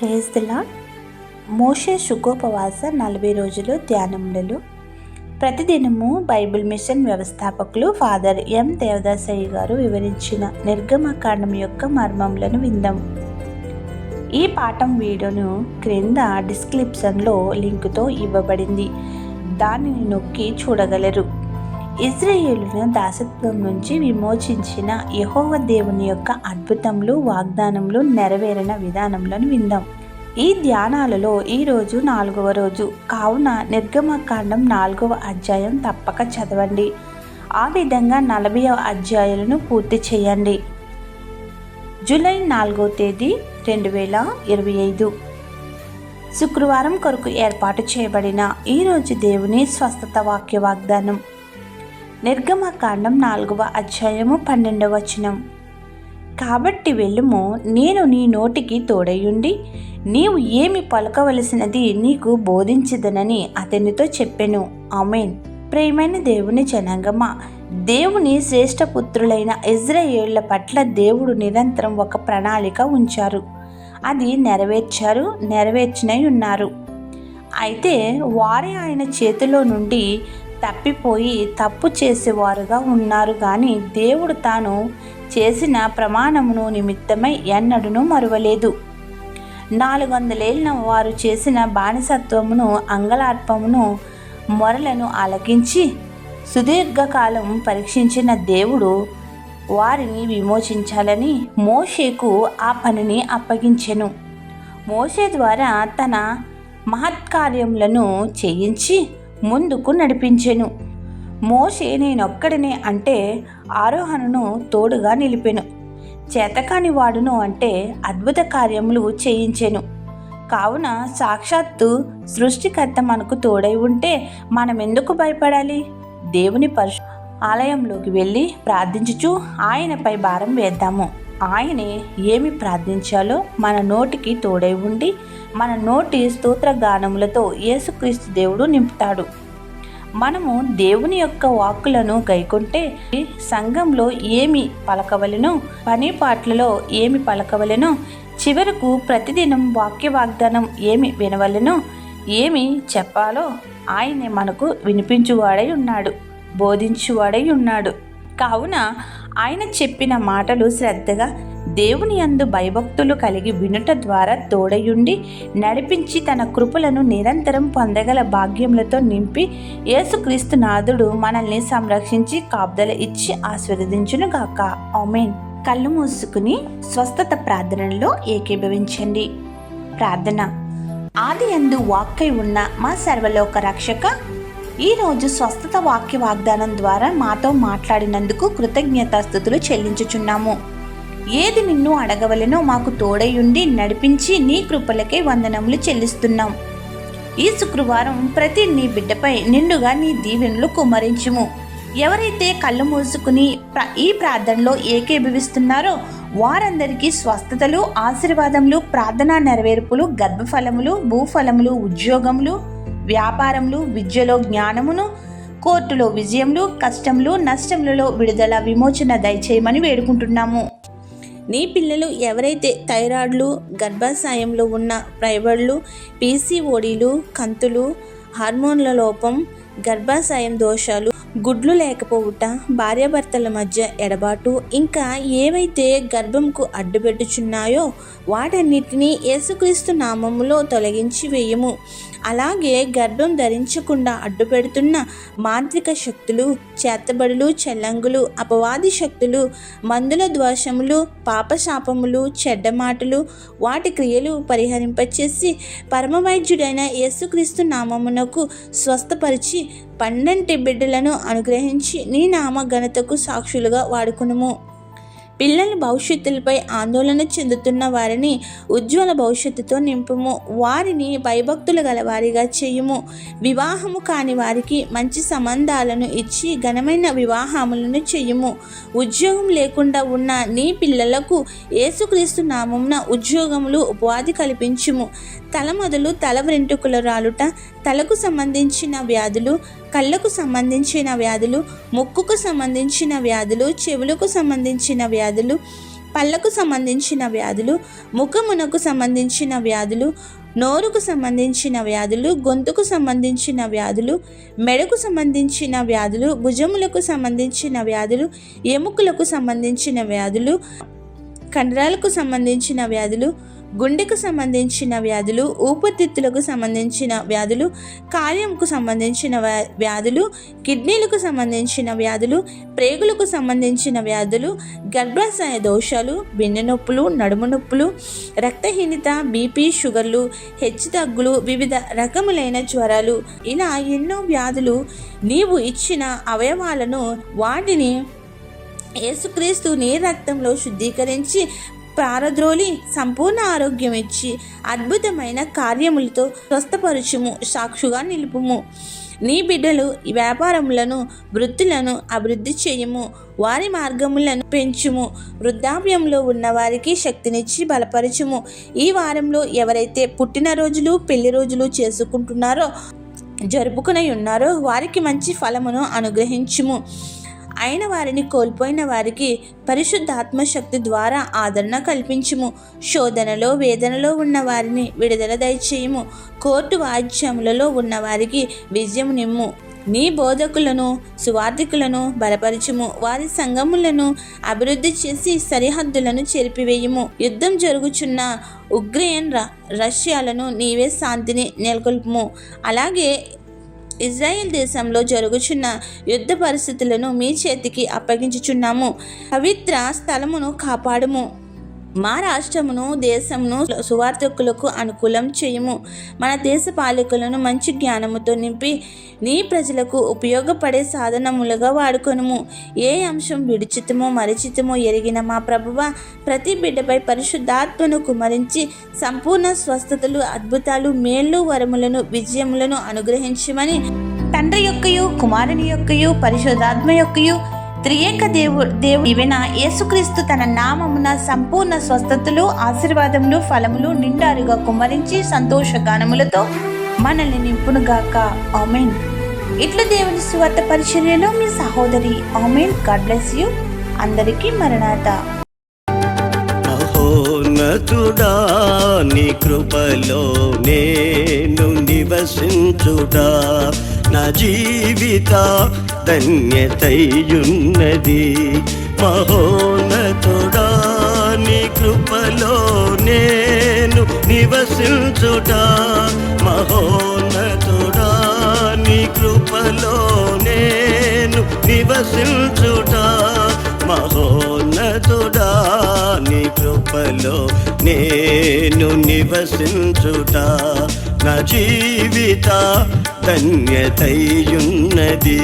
Praise దిలా మోషే శుకోపవాస నలభై రోజులు ధ్యానములలో. ప్రతిదినము బైబిల్ మిషన్ వ్యవస్థాపకులు ఫాదర్ ఎం దేవదాసయ్య గారు వివరించిన నిర్గమకాండం యొక్క మర్మములను విందాం. ఈ పాఠం వీడియోను క్రింద డిస్క్రిప్షన్లో లింకుతో ఇవ్వబడింది. దానిని నొక్కి చూడగలరు. ఇజ్రాయేలును దాసత్వం నుంచి విమోచించిన యహోవ దేవుని యొక్క అద్భుతములు వాగ్దానములు నెరవేరిన విధానములను విందాం. ఈ ధ్యానాలలో ఈరోజు నాలుగవ రోజు కావున నిర్గమకాండం నాలుగవ అధ్యాయం తప్పక చదవండి. ఆ విధంగా నలభై అధ్యాయాలను పూర్తి చేయండి. జూలై నాలుగో తేదీ రెండు వేల ఇరవై ఐదు. శుక్రవారం కొరకు ఏర్పాటు చేయబడిన ఈరోజు దేవుని స్వస్థత వాక్య వాగ్దానం. నిర్గమకాండం నాలుగవ అధ్యాయము పన్నెండవ వచనం. కాబట్టి వెళ్ళుము నేను నీ నోటికి తోడయుండి నీవు ఏమి పలకవలసినది నీకు బోధించదనని అతనితో చెప్పెను. ఆమెన్. ప్రేమైన దేవుని జనాంగమ దేవుని శ్రేష్ఠ పుత్రులైన ఇజ్రాయేళ్ళ పట్ల దేవుడు నిరంతరం ఒక ప్రణాళిక ఉంచారు. అది నెరవేర్చారు నెరవేర్చినై ఉన్నారు. అయితే వారే ఆయన చేతిలో నుండి తప్పిపోయి తప్పు చేసేవారుగా ఉన్నారు కానీ దేవుడు తాను చేసిన ప్రమాణమును నిమిత్తమై ఎన్నడూనూ మరువలేదు. నాలుగు వందలేళ్ళ వారు చేసిన బానిసత్వమును అంగలార్పమును మొరలను ఆలకించి సుదీర్ఘకాలం పరీక్షించిన దేవుడు వారిని విమోచించాలని మోషేకు ఆ పనిని అప్పగించెను. మోషే ద్వారా తన మహత్కార్యములను చేయించి ముందుకు నడిపించెను. మోషే నేనొక్కడినే అంటే ఆరోహణను తోడుగా నిలిపెను. చేతకాని వాడును అంటే అద్భుత కార్యములు చేయించెను. కావున సాక్షాత్తు సృష్టికర్త మనకు తోడై ఉంటే మనం ఎందుకు భయపడాలి? దేవుని పరుషు ఆలయంలోకి వెళ్ళి ప్రార్థించుచు ఆయనపై భారం వేద్దాము. ఆయనే ఏమి ప్రార్థించాలో మన నోటికి తోడై ఉండి మన నోటి స్తోత్ర గానములతో యేసుక్రీస్తు దేవుడు నింపుతాడు. మనము దేవుని యొక్క వాక్కులను గైకుంటే సంఘంలో ఏమి పలకవలెనో పని పాటలలో ఏమి పలకవలెనో చివరకు ప్రతిదినం వాక్య వాగ్దానం ఏమి వినవలెనో ఏమి చెప్పాలో ఆయనే మనకు వినిపించువాడై ఉన్నాడు బోధించువాడై ఉన్నాడు. కావున ఆయన చెప్పిన మాటలు శ్రద్ధగా దేవుని అందు భయభక్తులు కలిగి వినుట ద్వారా తోడయుండి నడిపించి తన కృపలను నిరంతరం పొందగల భాగ్యములతో నింపి యేసుక్రీస్తు నాథుడు మనల్ని సంరక్షించి కాపుదల ఇచ్చి ఆశీర్వదించునుగాక. ఆమెన్. కళ్ళు మూసుకుని స్వస్థత ప్రార్థనలో ఏకీభవించండి. ప్రార్థన. ఆది అందు వాక్కై ఉన్న మా సర్వలోక రక్షక ఈరోజు స్వస్థత వాక్య వాగ్దానం ద్వారా మాతో మాట్లాడినందుకు కృతజ్ఞతాస్థుతులు చెల్లించుచున్నాము. ఏది నిన్ను అడగవలెనో మాకు తోడయుండి నడిపించి నీ కృపలకే వందనములు చెల్లిస్తున్నాం. ఈ శుక్రవారం ప్రతి నీ బిడ్డపై నిండుగా నీ దీవెనలు కుమ్మరించుము. ఎవరైతే కళ్ళు మూసుకుని ఈ ప్రార్థనలో ఏకీభవిస్తున్నారో వారందరికీ స్వస్థతలు ఆశీర్వాదములు ప్రార్థనా నెరవేర్పులు గర్భఫలములు భూఫలములు ఉద్యోగములు వ్యాపారములు విద్యలో జ్ఞానమును కోర్టులో విజయములు కష్టములు నష్టములలో విడుదల విమోచన దయచేయమని వేడుకుంటున్నాము. నీ పిల్లలు ఎవరైతే థైరాయిడ్లు గర్భాశయంలో ఉన్న ప్రైవర్లు పీసీఓడీలు కంతులు హార్మోన్ల లోపం గర్భాశయం దోషాలు గుడ్లు లేకపోవుట భార్యాభర్తల మధ్య ఎడబాటు ఇంకా ఏవైతే గర్భంకు అడ్డుపెట్టుచున్నాయో వాటన్నిటినీ యేసుక్రీస్తు నామములో తొలగించి వేయము. అలాగే గర్భం ధరించకుండా అడ్డుపెడుతున్న మాంత్రిక శక్తులు చేతబడులు చెల్లంగులు అపవాది శక్తులు మందుల ద్వేషములు పాపశాపములు చెడ్డ మాటలు వాటి క్రియలు పరిహరింపచేసి పరమవైద్యుడైన యేసుక్రీస్తు నామమునకు స్వస్థపరిచి పన్నెంటి బిడ్డలను అనుగ్రహించి నీ నామ ఘనతకు సాక్షులుగా వాడుకునుము. పిల్లల భవిష్యత్తులపై ఆందోళన చెందుతున్న వారిని ఉజ్వల భవిష్యత్తుతో నింపుము. వారిని భయభక్తులు గల వారిగా చేయుము. వివాహము కాని వారికి మంచి సంబంధాలను ఇచ్చి ఘనమైన వివాహములను చేయుము. ఉద్యోగం లేకుండా ఉన్న నీ పిల్లలకు యేసుక్రీస్తు నామమున ఉద్యోగములు ఉపాధి కల్పించుము. తల మొదలు తల వెంట్రుకల రాలుట తలకు సంబంధించిన వ్యాధులు కళ్ళకు సంబంధించిన వ్యాధులు ముక్కుకు సంబంధించిన వ్యాధులు చెవులకు సంబంధించిన వ్యాధులు వ్యాధులు పళ్ళకు సంబంధించిన వ్యాధులు ముఖమునకు సంబంధించిన వ్యాధులు నోరుకు సంబంధించిన వ్యాధులు గొంతుకు సంబంధించిన వ్యాధులు మెడకు సంబంధించిన వ్యాధులు భుజములకు సంబంధించిన వ్యాధులు ఎముకలకు సంబంధించిన వ్యాధులు కండరాలకు సంబంధించిన వ్యాధులు గుండెకు సంబంధించిన వ్యాధులు ఊపిరితిత్తులకు సంబంధించిన వ్యాధులు కాల్యంకు సంబంధించిన వ్యా- వ్యాధులు కిడ్నీలకు సంబంధించిన వ్యాధులు ప్రేగులకు సంబంధించిన వ్యాధులు గర్భాశయ దోషాలు వెన్ను నొప్పులు నడుము నొప్పులు రక్తహీనత బీపీ షుగర్లు హెచ్చు తగ్గులు వివిధ రకములైన జ్వరాలు. ఇలా ఎన్నో వ్యాధులు నీవు ఇచ్చిన అవయవాలను వాటిని యేసుక్రీస్తు నీ రక్తంలో శుద్ధీకరించి పారద్రోలి సంపూర్ణ ఆరోగ్యం ఇచ్చి అద్భుతమైన కార్యములతో స్వస్థపరుచుము సాక్షుగా నిలుపుము. నీ బిడ్డలు ఈ వ్యాపారములను వృత్తులను అభివృద్ధి చేయము. వారి మార్గములను పెంచుము. వృద్ధాప్యంలో ఉన్న వారికి శక్తినిచ్చి బలపరచుము. ఈ వారంలో ఎవరైతే పుట్టినరోజులు పెళ్ళి రోజులు చేసుకుంటున్నారో జరుపుకుని ఉన్నారో వారికి మంచి ఫలమును అనుగ్రహించుము. అయిన వారిని కోల్పోయిన వారికి పరిశుద్ధాత్మ శక్తి ద్వారా ఆదరణ కల్పించుము. శోధనలో వేదనలో ఉన్న వారిని విడుదల దయచేయము. కోర్టు వాయిద్యములలో ఉన్న వారికి విజయం నిమ్ము. నీ బోధకులను సువార్థికులను బలపరచుము. వారి సంఘములను అభివృద్ధి చేసి సరిహద్దులను చెరిపివేయము. యుద్ధం జరుగుచున్న ఉగ్రెయిన్ ర- రష్యాలను నీవే శాంతిని నెలకొల్పుము. అలాగే ఇజ్రాయెల్ దేశంలో జరుగుచున్న యుద్ధ పరిస్థితులను మీ చేతికి అప్పగించుచున్నాము. పవిత్ర స్థలమును కాపాడుము. మా రాష్ట్రమును దేశమును సువార్థకులకు అనుకూలం చేయము. మన దేశ పాలకులను మంచి జ్ఞానముతో నింపి నీ ప్రజలకు ఉపయోగపడే సాధనములుగా వాడుకొనుము. ఏ అంశం విడిచితమో మరిచితమో ఎరిగిన మా ప్రభువ ప్రతి బిడ్డపై పరిశుద్ధాత్మను కుమరించి సంపూర్ణ స్వస్థతలు అద్భుతాలు మేళ్ళు వరములను విజయములను అనుగ్రహించమని తండ్రి యొక్కయు కుమారుని యొక్కయు పరిశుద్ధాత్మ యొక్కయు త్రియేక దేవు దేవు ఇవెన యేసుక్రీస్తు తన నామమున సంపూర్ణ స్వస్థతలు ఆశీర్వాదములు ఫలములు నిండారుగా కుమ్మరించి సంతోషగానములతో మనల్ని నింపునుగాక. ఆమెన్. ఇట్లు దేవుని సువార్త పరిచర్యలో మీ సహోదరి ఆమెన్. God bless you. అందరికీ మరణాత ఉన్నతుడా నీ కృపలో నేను నివసించుడా. నా జీవిత ధన్యతయున్నది. మహోన్నతుడా నీ కృపలో నేను నివసించుడా. మహోన్నతుడా నీ కృపలో నేను నివసించు కృపలో నేను నివసించుట నా జీవిత ధన్యతయున్నది.